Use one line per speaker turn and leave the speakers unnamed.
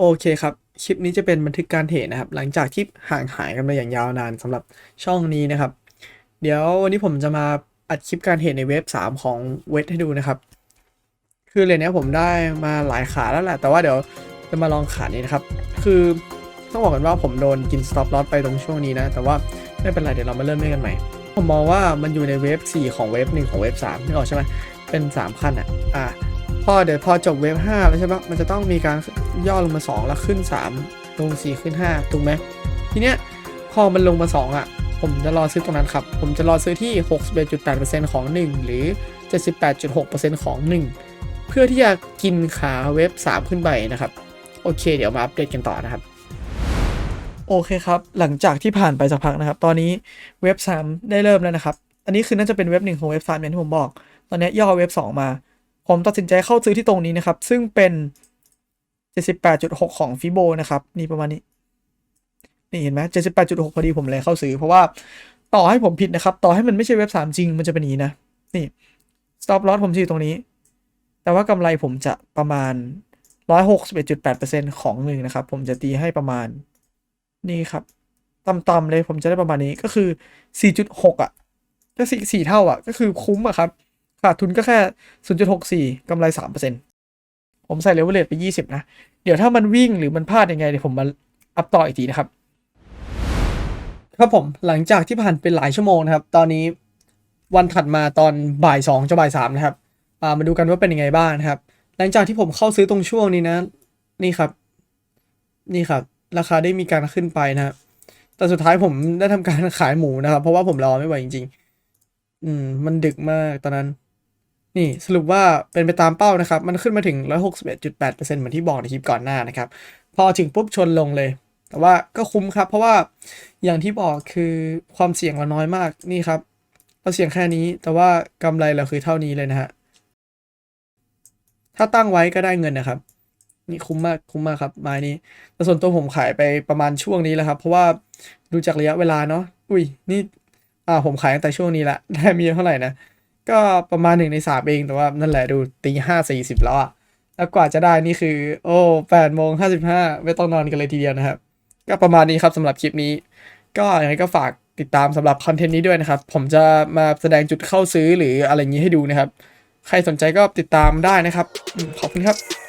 โอเคครับ คลิปนี้จะเป็นบันทึกการเทรดนะครับ หลังจากที่ห่างหายกันมาอย่างยาวนานสำหรับช่องนี้นะครับ เดี๋ยววันนี้ผมจะมาอัดคลิปการเทรดในเว็บ 3 ของเวทให้ดูนะครับ คือเหรียญนี้ผมได้มาหลายขาแล้วแหละ แต่ว่าเดี๋ยวจะมาลองขานี้นะครับ คือต้องบอกกันว่าผมโดนกิน stop loss ไปตรงช่วงนี้นะ แต่ว่าไม่เป็นไร เดี๋ยวเรามาเริ่มเล่นกันใหม่ ผมมองว่ามันอยู่ในเวฟ4ของเวฟ1ของเวฟ3นึกออกใช่ไหมเป็น 3 ขั้นอะ อ่า อเดี๋ยวพอจบเวฟ5แล้วใช่ปะมันจะต้องมีการย่อลงมา 2 แล้วขึ้น 3 ลง 4 ขึ้น 5 ถูกไหมทีเนี้ยพอมันลงมา 2 อะ ผมจะรอซื้อตรงนั้นครับ ผมจะรอซื้อที่ 61.8%ของ 1 หรือ 78.6%ของ 1 เพื่อที่จะกินขาเว็บ 3 ขึ้นไปนะครับ โอเค เดี๋ยวมาอัปเดตกันต่อนะครับ โอเคครับ หลังจากที่ผ่านไปสักพักนะครับ ตอนนี้เว็บ 3 ได้เริ่มแล้วนะครับ อันนี้คือน่าจะเป็นเว็บ 1 ของเว็บ3อย่างที่ผมบอก ตอนนี้ย่อเว็บ 2 มา ผมตัดสินใจเข้าซื้อที่ตรงนี้นะครับ ซึ่งเป็น 78.6 ของฟิโบนะครับ นี่ประมาณนี้ นี่เห็นไหม78.6 พอดีผมเลยเข้าซื้อ เพราะว่าต่อให้ผมผิดนะครับ ต่อให้มันไม่ใช่เว็บ 3 จริง มันจะเป็นอย่างนี้นะ นี่ stop loss ผมจะอยู่ตรงนี้ แต่ว่ากำไรผมจะประมาณ 161.8%ของหนึ่งนะครับ ผมจะตีให้ประมาณ นี่ครับต่ำๆเลยผมจะได้ประมาณนี้ก็คือ 4.6 อะก็สี่สี่เท่าอะ ก็คือคุ้มอะครับ ขาดทุนก็แค่ 0.64 กำไร 3%ผมใส่เลเวลเลตไป 20 นะ เดี๋ยวถ้ามันวิ่งหรือมันพลาดยังไง เดี๋ยวผมมาอัพต่ออีกทีนะครับ ครับผมหลังจากที่ผ่านไปหลายชั่วโมงนะครับ ตอนนี้วันถัดมาตอนบ่ายสองจะบ่ายสามนะครับามาดูกันว่าเป็นยังไงบ้างนะครับ หลังจากที่ผมเข้าซื้อตรงช่วงนี้นะ นี่ครับ นี่ครับ ราคาได้มีการขึ้นไปนะครับแต่สุดท้ายผมได้ทำการขายหมูนะครับ เพราะว่าผมรอไม่ไหวจริง ๆ อืม มันดึกมากตอนนั้น นี่สรุปว่าเป็นไปตามเป้านะครับ มันขึ้นมาถึง 161.8%เหมือนที่บอกในคลิปก่อนหน้านะครับ พอถึงปุ๊บชนลงเลย แต่ว่าก็คุ้มครับ เพราะว่าอย่างที่บอกคือความเสี่ยงเราน้อยมากนี่ครับเราเสี่ยงแค่นี้ แต่ว่ากำไรเราคือเท่านี้เลยนะฮะถ้าตั้งไว้ก็ได้เงินนะครับนี่คุ้มมากคุ้มมากครับไม้นี้แต่ส่วนตัวผมขายไปประมาณช่วงนี้แล้วครับ เพราะว่าดูจากระยะเวลาเนาะอุ้ยนี่อ่าผมขายตั้งแต่ช่วงนี้ละได้มีเท่าไหร่นะ ก็ประมาณหนึ่งในสามเองแต่ว่านั่นแหละดูตีห้าสี่สิบแล้วอะแล้วกว่าจะได้นี่คือ โอ้แปดโมงห้าสิบห้าไม่ต้องนอนกันเลยทีเดียวนะครับ ก็ประมาณนี้ครับสำหรับคลิปนี้ ก็ยังไงก็ฝากติดตามสำหรับคอนเทนต์นี้ด้วยนะครับ ผมจะมาแสดงจุดเข้าซื้อหรืออะไรอย่างนี้ให้ดูนะครับ ใครสนใจก็ติดตามได้นะครับ ขอบคุณครับ